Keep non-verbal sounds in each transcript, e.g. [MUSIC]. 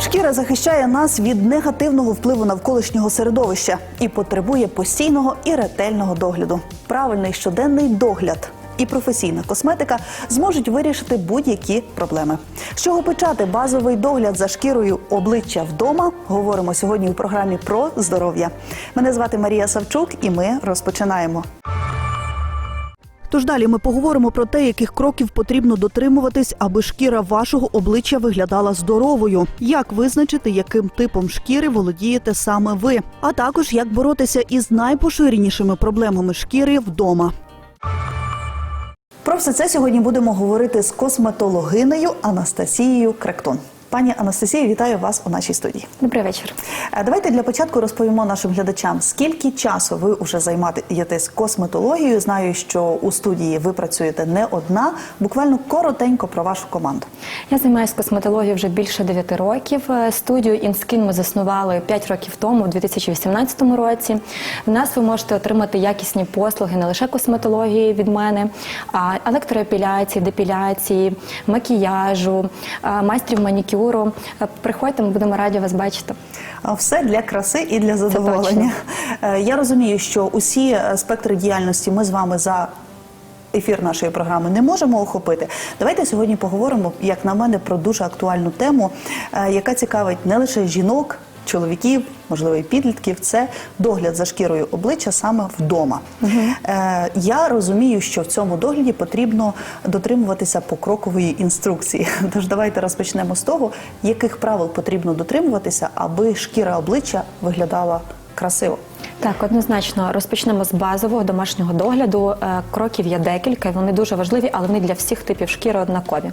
Шкіра захищає нас від негативного впливу навколишнього середовища і потребує постійного і ретельного догляду. Правильний щоденний догляд і професійна косметика зможуть вирішити будь-які проблеми. З чого почати базовий догляд за шкірою обличчя вдома? Говоримо сьогодні у програмі про здоров'я. Мене звати Марія Савчук, і ми розпочинаємо. Тож далі ми поговоримо про те, яких кроків потрібно дотримуватись, аби шкіра вашого обличчя виглядала здоровою, як визначити, яким типом шкіри володієте саме ви, а також як боротися із найпоширенішими проблемами шкіри вдома. Про все це сьогодні будемо говорити з косметологинею Анастасією Кректон. Пані Анастасія, вітаю вас у нашій студії. Добрий вечір. Е, Давайте для початку розповімо нашим глядачам, скільки часу ви вже займаєтесь косметологією. Знаю, що у студії ви працюєте не одна. Буквально коротенько про вашу команду. Я займаюся косметологією вже більше 9 років. Е, Студію InSkin ми заснували 5 років тому, у 2018 році. В нас ви можете отримати якісні послуги не лише косметології від мене, а електроепіляції, депіляції, макіяжу, е, майстрів манікюру. Е, Приходьте, ми будемо раді вас бачити. Все для краси і для задоволення. Е, Я розумію, що усі е, спектри діяльності ми з вами за. Ефір нашої програми не можемо охопити. Давайте сьогодні поговоримо, як на мене, про дуже актуальну тему, яка цікавить не лише жінок, чоловіків, можливо, і підлітків. Це догляд за шкірою обличчя саме вдома. Е, Я розумію, що в цьому догляді потрібно дотримуватися покрокової інструкції. [LAUGHS] Тож давайте розпочнемо з того, яких правил потрібно дотримуватися, аби шкіра обличчя виглядала красиво. Так, однозначно розпочнемо з базового домашнього догляду. Е, Кроків є декілька, вони дуже важливі, але вони для всіх типів шкіри однакові.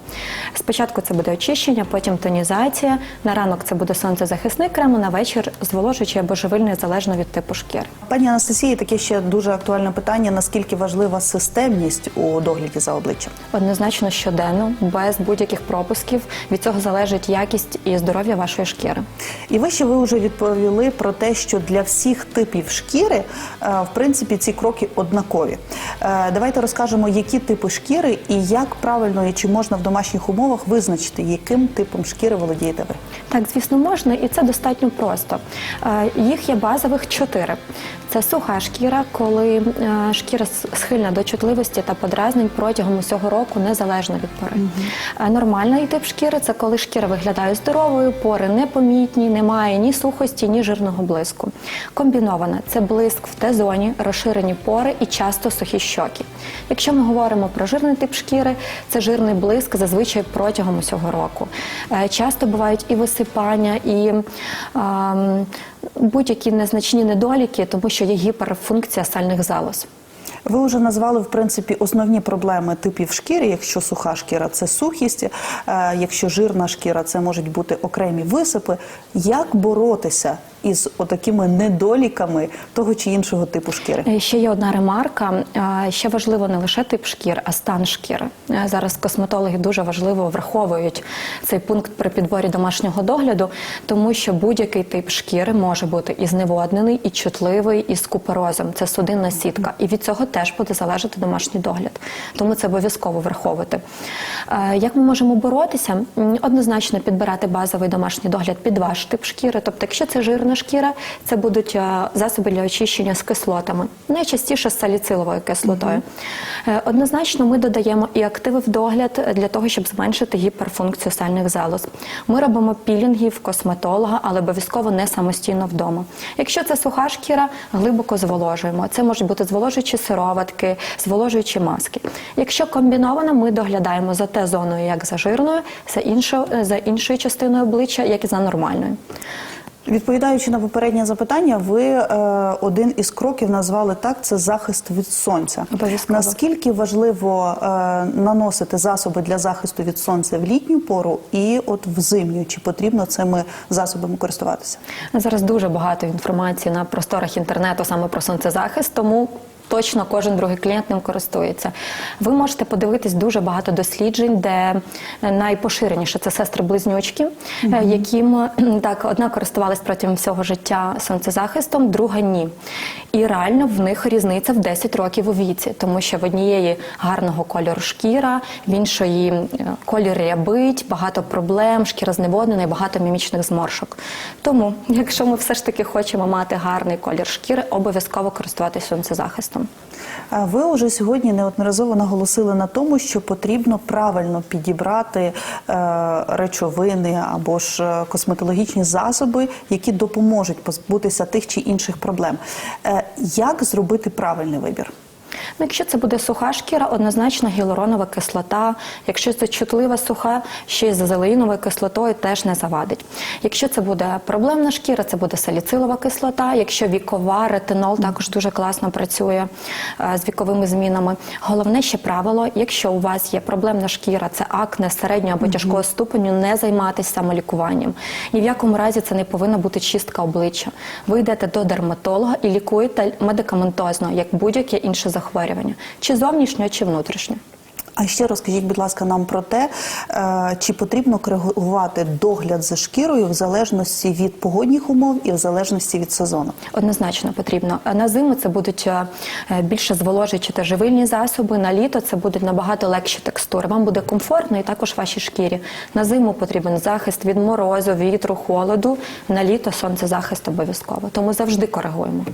Спочатку це буде очищення, потім тонізація. На ранок це буде сонцезахисний крем, а на вечір зволожуючий або живильний залежно від типу шкіри. Пані Анастасії, таке ще дуже актуальне питання: наскільки важлива системність у догляді за обличчям? Однозначно щоденно, без будь-яких пропусків. Від цього залежить якість і здоров'я вашої шкіри. І ви ще ви вже відповіли про те, що для всіх типів шкіри, е, в принципі, ці кроки однакові. Е, Давайте розкажемо, які типи шкіри і як правильно і чи можна в домашніх умовах визначити, яким типом шкіри володієте ви. Так, звісно, можна, і це достатньо просто. Е, Їх є базових чотири. Це суха шкіра, коли шкіра схильна до чутливості та подразнень протягом усього року, незалежно від пори. Е, Нормальний тип шкіри це коли шкіра виглядає здоровою, пори непомітні, немає ні сухості, ні жирного блиску. Комбінована це блиск в Т-зоні, розширені пори і часто сухі щоки. Якщо ми говоримо про жирний тип шкіри, це жирний блиск зазвичай протягом усього року. Е, Часто бувають і висипання, і будь-які незначні недоліки, тому що є гіперфункція сальних залоз. Ви вже назвали в принципі основні проблеми типів шкіри. Якщо суха шкіра це сухість, е, якщо жирна шкіра, це можуть бути окремі висипи. Як боротися із отакими недоліками того чи іншого типу шкіри? Е, Ще є одна ремарка. Е, Ще важливо не лише тип шкір, а стан шкіри. Зараз косметологи дуже важливо враховують цей пункт при підборі домашнього догляду, тому що будь-який тип шкіри може бути і зневоднений, і чутливий, і з куперозом. Це судинна сітка. І від цього теж буде залежати домашній догляд. Тому це обов'язково враховувати. Е, Як ми можемо боротися? Однозначно підбирати базовий домашній догляд під ваш тип шкіри. Тобто, якщо це жирна шкіра, це будуть е, засоби для очищення з кислотами, найчастіше з саліциловою кислотою. Е, Однозначно, ми додаємо і активи в догляд для того, щоб зменшити гіперфункцію сальних залоз. Ми робимо пілінги в косметолога, але обов'язково не самостійно вдома. Якщо це суха шкіра, глибоко зволожуємо. Це можуть бути зволожуючі сироватки, зволожуючі маски. Якщо комбіновано, ми доглядаємо за те зоною, як за жирною, за іншою, за іншою частиною обличчя, як і за нормальною. Відповідаючи на попереднє запитання, ви е, один із кроків назвали так: це захист від сонця. Обов'язково. Наскільки важливо е, наносити засоби для захисту від сонця в літню пору і от в зимню? Чи потрібно цими засобами користуватися? Зараз дуже багато інформації на просторах інтернету саме про сонцезахист, тому точно кожен другий клієнт ним користується. Ви можете подивитись дуже багато досліджень, де найпоширеніше це сестри-близнючки, е, яким е, так одна користувалась протягом всього життя сонцезахистом, друга ні. І реально в них різниця в 10 років у віці, тому що в однієї гарного кольору шкіра, в іншої е, колір рябить, багато проблем, шкіра зневоднена і багато мімічних зморшок. Тому, якщо ми все ж таки хочемо мати гарний колір шкіри, обов'язково користуватися сонцезахистом. А Ви уже сьогодні неодноразово наголосили на тому, що потрібно правильно підібрати е, речовини або ж е, косметологічні засоби, які допоможуть позбутися тих чи інших проблем. Е, як зробити правильний вибір? Ну, якщо це буде суха шкіра, однозначно гіалуронова кислота. Якщо це чутлива суха, ще й з азелеїновою кислотою теж не завадить. Якщо це буде проблемна шкіра, це буде саліцилова кислота. Якщо вікова, ретинол також дуже класно працює е, з віковими змінами. Головне ще правило: якщо у вас є проблемна шкіра, це акне середнього або тяжкого ступеню, не займатися самолікуванням. Ні в якому разі це не повинна бути чистка обличчя. Ви йдете до дерматолога і лікуєте медикаментозно, як будь-яке інше захворювання, чи зовнішнє, чи внутрішнє. А ще розкажіть, будь ласка, нам про те, е, чи потрібно коригувати догляд за шкірою в залежності від погодних умов і в залежності від сезону. Однозначно потрібно. На зиму це будуть е, більше зволожуючі та живильні засоби. На літо це будуть набагато легші текстури. Вам буде комфортно і також вашій шкірі. На зиму потрібен захист від морозу, вітру, холоду. На літо сонцезахист обов'язково. Тому завжди коригуємо.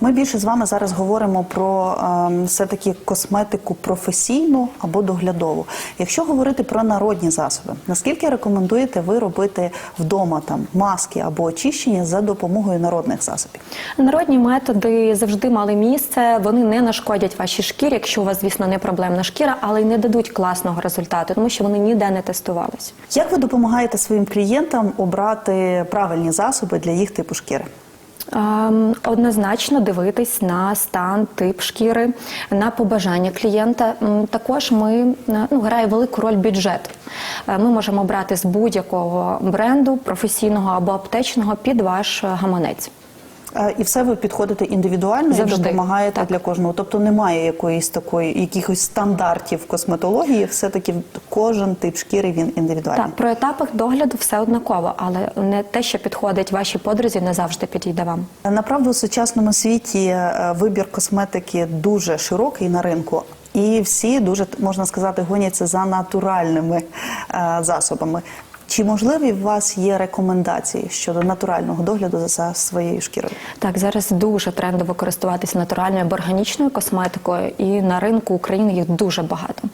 Ми більше з вами зараз говоримо про ем, все-таки косметику професійну або доглядову. Якщо говорити про народні засоби, наскільки рекомендуєте ви робити вдома там маски або очищення за допомогою народних засобів? Народні методи завжди мали місце. Вони не нашкодять вашій шкірі, якщо у вас, звісно, не проблемна шкіра, але й не дадуть класного результату, тому що вони ніде не тестувались. Як ви допомагаєте своїм клієнтам обрати правильні засоби для їх типу шкіри? Ем, Однозначно дивитись на стан, тип шкіри, на побажання клієнта. Також ми е, ну, грає велику роль бюджет. Е, Ми можемо брати з будь-якого бренду професійного або аптечного під ваш гаманець. Е, І все ви підходите індивідуально Завжди. і допомагаєте Так. для кожного. Тобто немає якоїсь такої якихось стандартів косметології. Все таки кожен тип шкіри він індивідуальний. Так, про етапах догляду все однаково, але не те, що підходить вашій подрузі, не завжди підійде вам. Направду, в сучасному світі е, вибір косметики дуже широкий на ринку, і всі дуже можна сказати гоняться за натуральними е, засобами. Чи можливі у вас є рекомендації щодо натурального догляду за своєю шкірою? Так, зараз дуже трендово користуватися натуральною або органічною косметикою, і на ринку України їх дуже багато.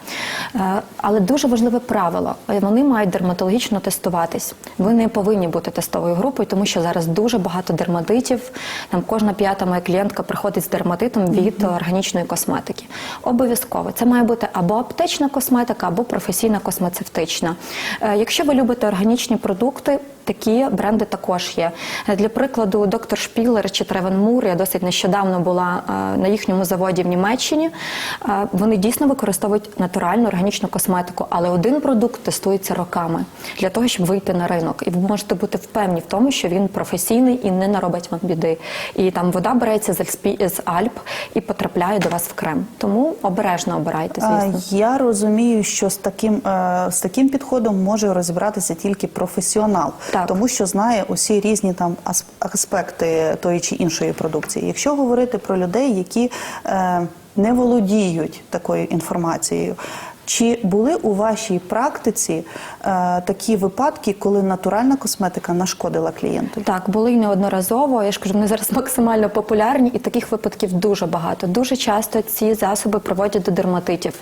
Е, Але дуже важливе правило: вони мають дерматологічно тестуватись. Ви не повинні бути тестовою групою, тому що зараз дуже багато дерматитів. Там кожна п'ята моя клієнтка приходить з дерматитом від органічної косметики. Обов'язково це має бути або аптечна косметика, або професійна космецевтична. Е, Якщо ви любите органічні продукти, такі бренди також є. Для прикладу, доктор Шпілер чи Тревен Мур, я досить нещодавно була е, на їхньому заводі в Німеччині. Е, Вони дійсно використовують натуральну органічну косметику, але один продукт тестується роками для того, щоб вийти на ринок. І ви можете бути впевнені в тому, що він професійний і не наробить вам біди. І там вода береться з Альп і потрапляє до вас в крем. Тому обережно обирайте, звісно. Я розумію, що з таким, е, з таким підходом може розібратися тільки професіонал, Так. тому що знає усі різні там ас- аспекти тої чи іншої продукції. Якщо говорити про людей, які е, не володіють такою інформацією. Чи були у вашій практиці е, такі випадки, коли натуральна косметика нашкодила клієнту? Так, були й неодноразово. Я ж кажу, вони зараз максимально популярні, і таких випадків дуже багато. Дуже часто ці засоби приводять до дерматитів.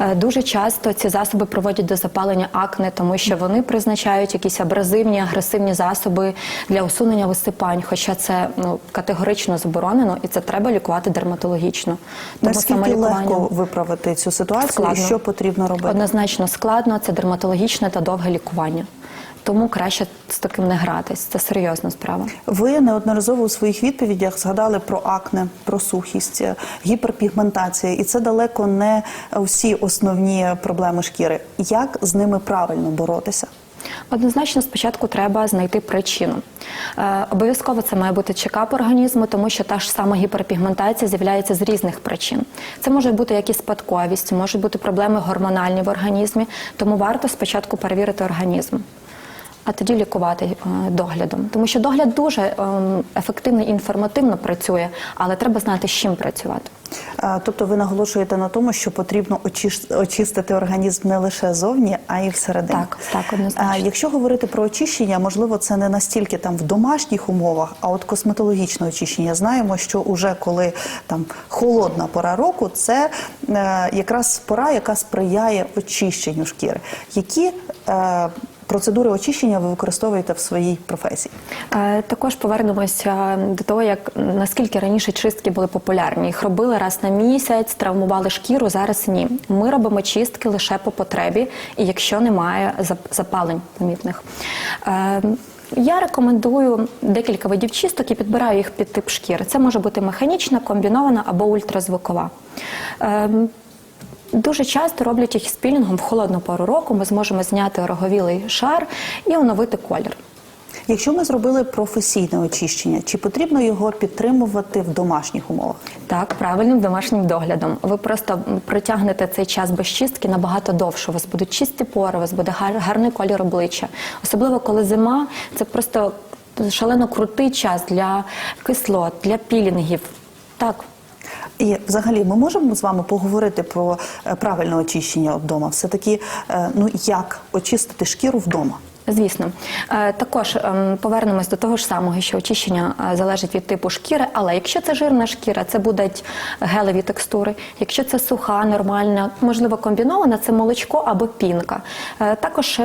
Е, Дуже часто ці засоби приводять до запалення акне, тому що вони призначають якісь абразивні, агресивні засоби для усунення висипань. Хоча це ну категорично заборонено, і це треба лікувати дерматологічно. Наскільки самолікування- легко виправити цю ситуацію Складно. і що потрібно робити? Однозначно складно, це дерматологічне та довге лікування. Тому краще з таким не гратись. Це серйозна справа. Ви неодноразово у своїх відповідях згадали про акне, про сухість, гіперпігментація, і це далеко не всі основні проблеми шкіри. Як з ними правильно боротися? Однозначно, спочатку треба знайти причину. Е, обов'язково це має бути чекап організму, тому що та ж сама гіперпігментація з'являється з різних причин. Це може бути як і спадковість, можуть бути проблеми гормональні в організмі, тому варто спочатку перевірити організм. А тоді лікувати е, доглядом, тому що догляд дуже ем, ефективно і інформативно працює, але треба знати, з чим працювати. Е, Тобто ви наголошуєте на тому, що потрібно очистити організм не лише зовні, а й всередині. Так, так, однозначно. Якщо говорити про очищення, можливо, це не настільки там в домашніх умовах, а от косметологічне очищення. Знаємо, що уже коли там холодна пора року, це е, якраз пора, яка сприяє очищенню шкіри. Які е, процедури очищення ви використовуєте в своїй професії? Е, Також повернемося до того, як наскільки раніше чистки були популярні. Їх робили раз на місяць, травмували шкіру. Зараз ні. Ми робимо чистки лише по потребі, і якщо немає запалень помітних. Е, Я рекомендую декілька видів чисток і підбираю їх під тип шкіри. Це може бути механічна, комбінована або ультразвукова. Дуже часто роблять їх з пілінгом в холодну пору року. Ми зможемо зняти роговілий шар і оновити колір. Якщо ми зробили професійне очищення, чи потрібно його підтримувати в домашніх умовах? Так, правильним домашнім доглядом. Ви просто протягнете цей час без чистки набагато довше. У вас будуть чисті пори, у вас буде гар- гарний колір обличчя. Особливо коли зима, це просто шалено крутий час для кислот, для пілінгів. Так. І взагалі ми можемо з вами поговорити про е, правильне очищення вдома. Все таки, ну як очистити шкіру вдома? Звісно, Е, також ем, повернемось до того ж самого, що очищення е, залежить від типу шкіри. Але якщо це жирна шкіра, це будуть гелеві текстури. Якщо це суха, нормальна, можливо, комбінована, це молочко або пінка. Е, Також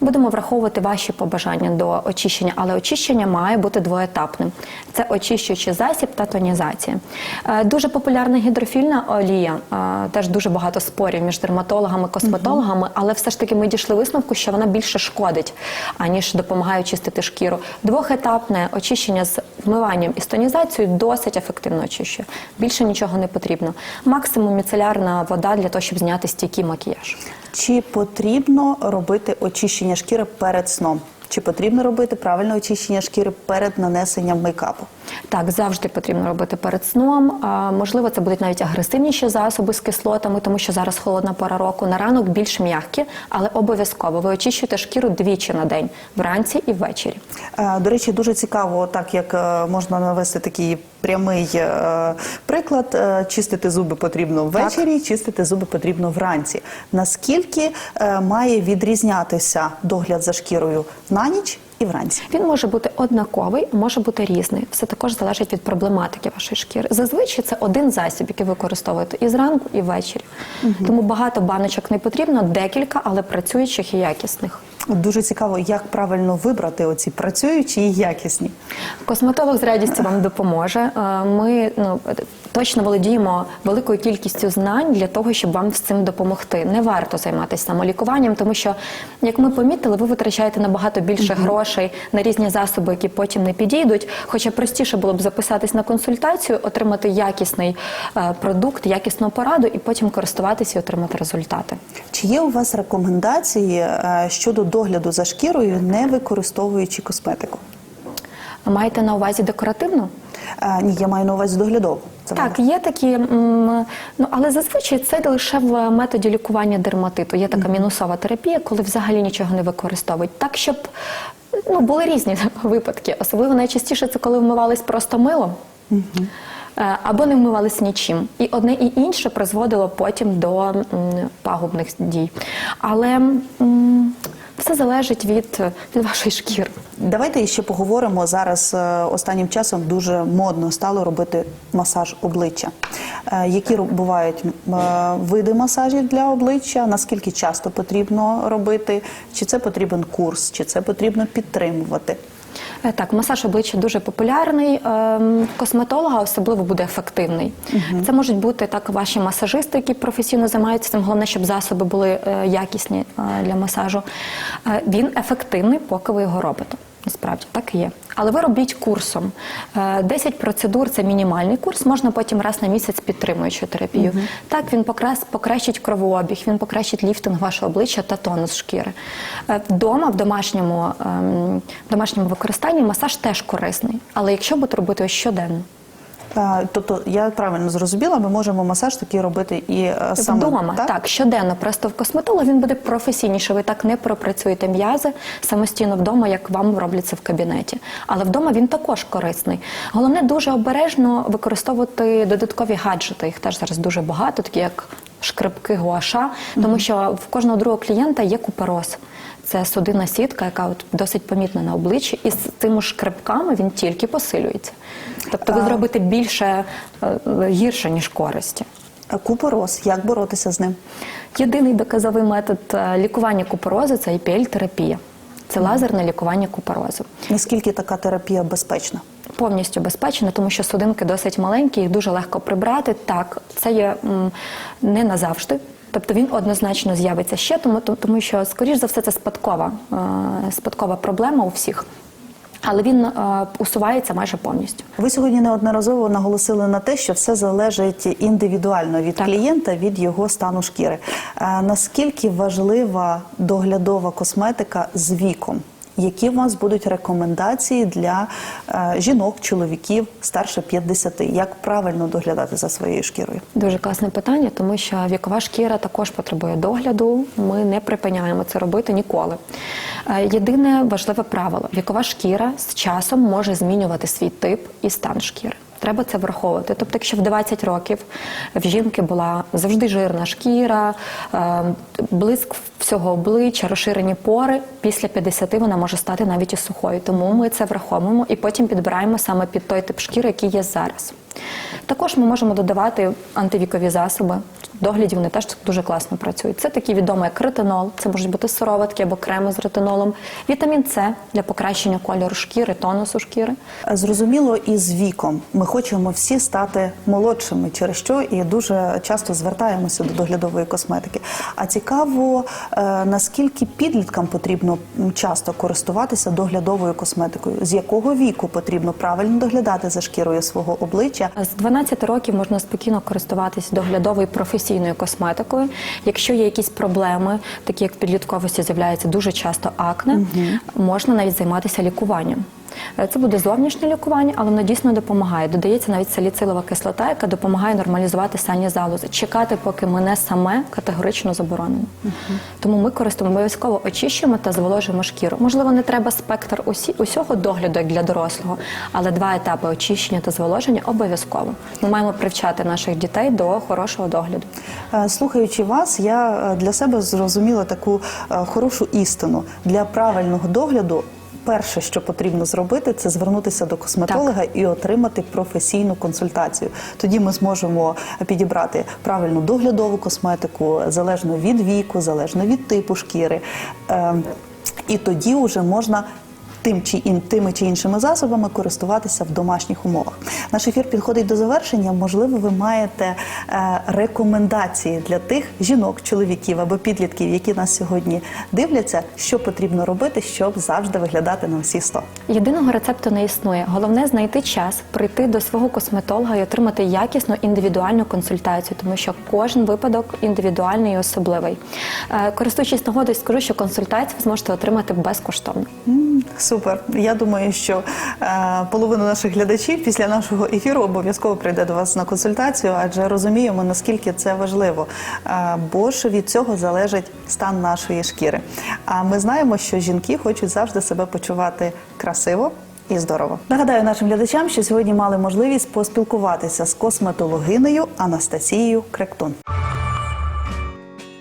будемо враховувати ваші побажання до очищення, але очищення має бути двоетапним. Це очищуючий засіб та тонізація. Дуже популярна гідрофільна олія. Теж дуже багато спорів між дерматологами, косметологами, але все ж таки ми дійшли висновку, що вона більше шкодить, аніж допомагає очистити шкіру. Двохетапне очищення з вмиванням і стонізацією досить ефективно очищує. Більше нічого не потрібно. Максимум міцелярна вода для того, щоб зняти стійкий макіяж. Чи потрібно робити очищення шкіри перед сном? Чи потрібно робити правильне очищення шкіри перед нанесенням мейкапу? Так, завжди потрібно робити перед сном. Можливо, це будуть навіть агресивніші засоби з кислотами, тому що зараз холодна пора року. На ранок більш м'які, але обов'язково ви очищуєте шкіру двічі на день вранці і ввечері. Е, До речі, дуже цікаво, так як е, можна навести такий прямий е, приклад. Чистити зуби потрібно ввечері, чистити зуби потрібно вранці. Наскільки має відрізнятися догляд за шкірою на ніч і вранці? Він може бути однаковий, може бути різний. Все також залежить від проблематики вашої шкіри. Зазвичай це один засіб, який ви використовуєте і зранку, і ввечері. Тому багато баночок не потрібно, декілька, але працюючих і якісних. Дуже цікаво, як правильно вибрати оці працюючі і якісні. Косметолог з радістю вам допоможе. Е, Ми ну точно володіємо великою кількістю знань для того, щоб вам з цим допомогти. Не варто займатися самолікуванням, тому що, як ми помітили, ви витрачаєте набагато більше грошей на різні засоби, які потім не підійдуть. Хоча простіше було б записатись на консультацію, отримати якісний е, продукт, якісну пораду і потім користуватися і отримати результати. Чи є у вас рекомендації е, щодо догляду за шкірою, не використовуючи косметику? Маєте на увазі декоративну? Е, Ні, я маю на увазі доглядову. Це Так, є такі, м, ну але зазвичай це лише в методі лікування дерматиту. Є така мінусова терапія, коли взагалі нічого не використовують. Так, щоб ну, були різні [LAUGHS] випадки. Особливо найчастіше це коли вмивались просто милом. Е, Або не вмивались нічим, і одне і інше призводило потім до м, пагубних дій. Але м, все залежить від, від вашої шкіри. Давайте ще поговоримо зараз. е, Останнім часом дуже модно стало робити масаж обличчя. Е, Які бувають е, види масажів для обличчя? Наскільки часто потрібно робити? Чи це потрібен курс, чи це потрібно підтримувати? Е, Так, масаж обличчя дуже популярний. Ем, Косметолога особливо буде ефективний. Це можуть бути так ваші масажисти, які професійно займаються цим. Головне, щоб засоби були е, якісні е, для масажу. Він ефективний, поки ви його робите. Насправді так і є. Але ви робіть курсом. Е, 10 процедур це мінімальний курс. Можна потім раз на місяць підтримуючу терапію. Так він покрас, покращить кровообіг, він покращить ліфтинг вашого обличчя та тонус шкіри. Е, Вдома в домашньому, ем, в домашньому використанні масаж теж корисний. Але якщо будете робити щоденно, тобто я правильно зрозуміла, ми можемо масаж такий робити і е, саме Вдома, так? щоденно. Просто в косметолог він буде професійніше. Ви так не пропрацюєте м'язи самостійно вдома, як вам роблять це в кабінеті. Але вдома він також корисний. Головне дуже обережно використовувати додаткові гаджети. Їх теж зараз дуже багато, такі як шкребки гуаша, тому що в кожного другого клієнта є купероз. Це судинна сітка, яка от досить помітна на обличчі, і з цими шкребками він тільки посилюється. Тобто ви зробите більше е, гірше, ніж користі. Купороз, як боротися з ним? Єдиний доказовий метод е, лікування купорозу це IPL-терапія. Це лазерне лікування купорозу. Наскільки така терапія безпечна? Повністю безпечно, тому що судинки досить маленькі, їх дуже легко прибрати. Так, це є не назавжди. Тобто він однозначно з'явиться ще, тому, тому що, скоріш за все, це спадкова, е, спадкова проблема у всіх. Але він е, усувається майже повністю. Ви сьогодні неодноразово наголосили на те, що все залежить індивідуально від Так. клієнта, від його стану шкіри. Е, наскільки важлива доглядова косметика з віком? Які у вас будуть рекомендації для е, жінок, чоловіків старше 50? Як правильно доглядати за своєю шкірою? Дуже класне питання, тому що вікова шкіра також потребує догляду. Ми не припиняємо це робити ніколи. Е, Єдине важливе правило: вікова шкіра з часом може змінювати свій тип і стан шкіри. Треба це враховувати. Тобто, якщо в 20 років в жінки була завжди жирна шкіра, е, блиск всього обличчя, розширені пори, після 50 вона може стати навіть і сухою. Тому ми це враховуємо і потім підбираємо саме під той тип шкіри, який є зараз. Також ми можемо додавати антивікові засоби. Догляді вони теж дуже класно працюють. Це такі відомі, як ретинол, це можуть бути сироватки або креми з ретинолом, вітамін С для покращення кольору шкіри, тонусу шкіри. Зрозуміло, і з віком ми хочемо всі стати молодшими, через що і дуже часто звертаємося до доглядової косметики. А цікаво, е, наскільки підліткам потрібно часто користуватися доглядовою косметикою, з якого віку потрібно правильно доглядати за шкірою свого обличчя. З 12 років можна спокійно користуватись доглядовою професійною косметикою. Якщо є якісь проблеми, такі як в підлітковості з'являється дуже часто акне, можна навіть займатися лікуванням. Е, Це буде зовнішнє лікування, але воно дійсно допомагає. Додається навіть саліцилова кислота, яка допомагає нормалізувати санні залози. Чекати, поки мене саме категорично заборонено. Тому ми користуємо обов'язково очищуємо та зволожуємо шкіру. Можливо, не треба спектр усі, усього догляду, як для дорослого, але два етапи очищення та зволоження обов'язково. Ми маємо привчати наших дітей до хорошого догляду. Е, Слухаючи вас, я е, для себе зрозуміла таку хорошу істину для правильного догляду. Перше, що потрібно зробити, це звернутися до косметолога і отримати професійну консультацію. Тоді ми зможемо підібрати правильну доглядову косметику залежно від віку, залежно від типу шкіри. Е, І тоді вже можна тим чи ін, тими чи іншими засобами користуватися в домашніх умовах. Наш ефір підходить до завершення. Можливо, ви маєте е, рекомендації для тих жінок, чоловіків або підлітків, які нас сьогодні дивляться, що потрібно робити, щоб завжди виглядати на всі 100. Єдиного рецепту не існує. Головне знайти час, прийти до свого косметолога і отримати якісну індивідуальну консультацію, тому що кожен випадок індивідуальний і особливий. Е, Користуючись нагодою, скажу, що консультацію ви зможете отримати безкоштовно. М, Супер. Я думаю, що е, половина наших глядачів після нашого ефіру обов'язково прийде до вас на консультацію, адже розуміємо, наскільки це важливо. Е, бо ж від цього залежить стан нашої шкіри. А ми знаємо, що жінки хочуть завжди себе почувати красиво. І здорово. Нагадаю нашим глядачам, що сьогодні мали можливість поспілкуватися з косметологинею Анастасією Кректун.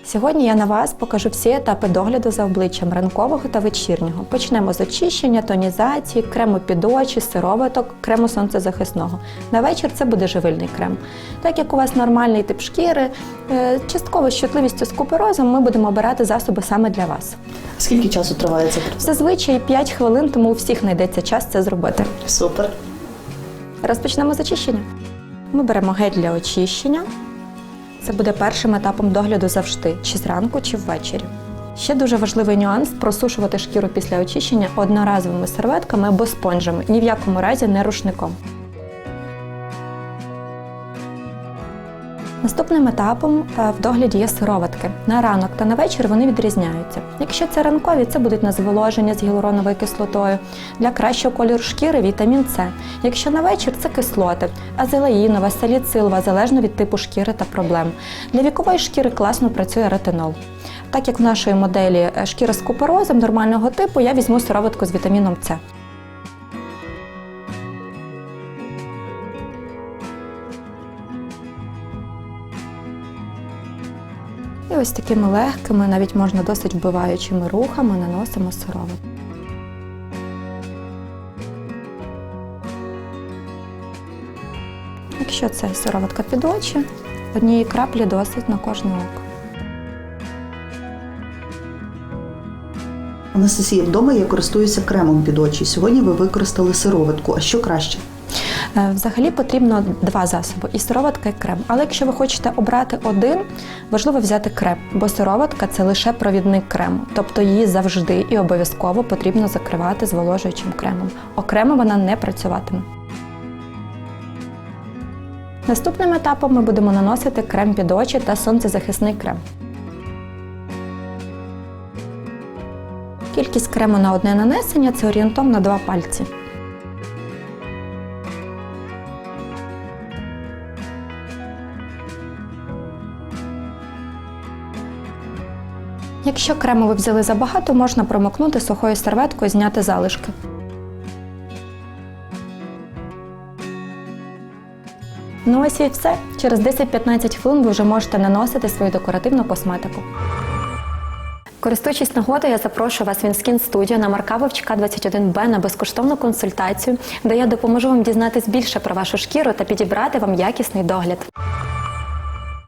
Сьогодні я на вас покажу всі етапи догляду за обличчям ранкового та вечірнього. Почнемо з очищення, тонізації, крему під очі, сироваток, крему сонцезахисного. На вечір це буде живильний крем. Так як у вас нормальний тип шкіри, е, частково з чутливістю з куперозом, ми будемо обирати засоби саме для вас. Скільки часу триває це? Зазвичай 5 хвилин, тому у всіх знайдеться час це зробити. Супер. Розпочнемо з очищення. Ми беремо гель для очищення. Це буде першим етапом догляду завжди, чи зранку, чи ввечері. Ще дуже важливий нюанс просушувати шкіру після очищення одноразовими серветками або спонжами, ні в якому разі не рушником. Наступним етапом е, в догляді є сироватки. На ранок та на вечір вони відрізняються. Якщо це ранкові, це будуть на зволоження з гіалуроновою кислотою, для кращого кольору шкіри вітамін С. Якщо на вечір це кислоти, азелаїнова, саліцилова, залежно від типу шкіри та проблем. Для вікової шкіри класно працює ретинол. Так як в нашої моделі е, шкіра з куперозом нормального типу, я візьму сироватку з вітаміном С. Ось такими легкими, навіть можна досить вбиваючими рухами наносимо сироватку. Якщо це сироватка під очі, однієї краплі досить на кожне око. Анастасія, вдома я користуюся кремом під очі. Сьогодні ви використали сироватку. А що краще? Е, Взагалі потрібно два засоби і сироватка, і крем. Але якщо ви хочете обрати один, важливо взяти крем, бо сироватка це лише провідник крему, тобто її завжди і обов'язково потрібно закривати зволожуючим кремом. Окремо вона не працюватиме. Наступним етапом ми будемо наносити крем під очі та сонцезахисний крем. Кількість крему на одне нанесення це орієнтовно два пальці. Якщо крему ви взяли забагато, можна промокнути сухою серветкою і зняти залишки. Ну ось і все. Через 10-15 хвилин ви вже можете наносити свою декоративну косметику. Користуючись нагодою, я запрошую вас в Інскін студію на Марка Вовчка 21Б на безкоштовну консультацію, де я допоможу вам дізнатись більше про вашу шкіру та підібрати вам якісний догляд.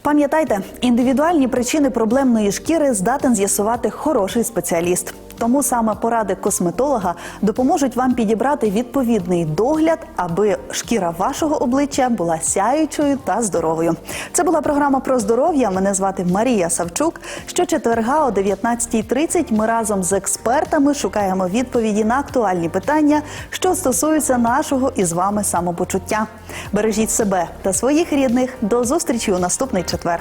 Пам'ятайте, індивідуальні причини проблемної шкіри здатен з'ясувати хороший спеціаліст. Тому саме поради косметолога допоможуть вам підібрати відповідний догляд, аби шкіра вашого обличчя була сяючою та здоровою. Це була програма про здоров'я. Мене звати Марія Савчук. Щочетверга о 19.30 ми разом з експертами шукаємо відповіді на актуальні питання, що стосуються нашого і з вами самопочуття. Бережіть себе та своїх рідних. До зустрічі у наступний четвер.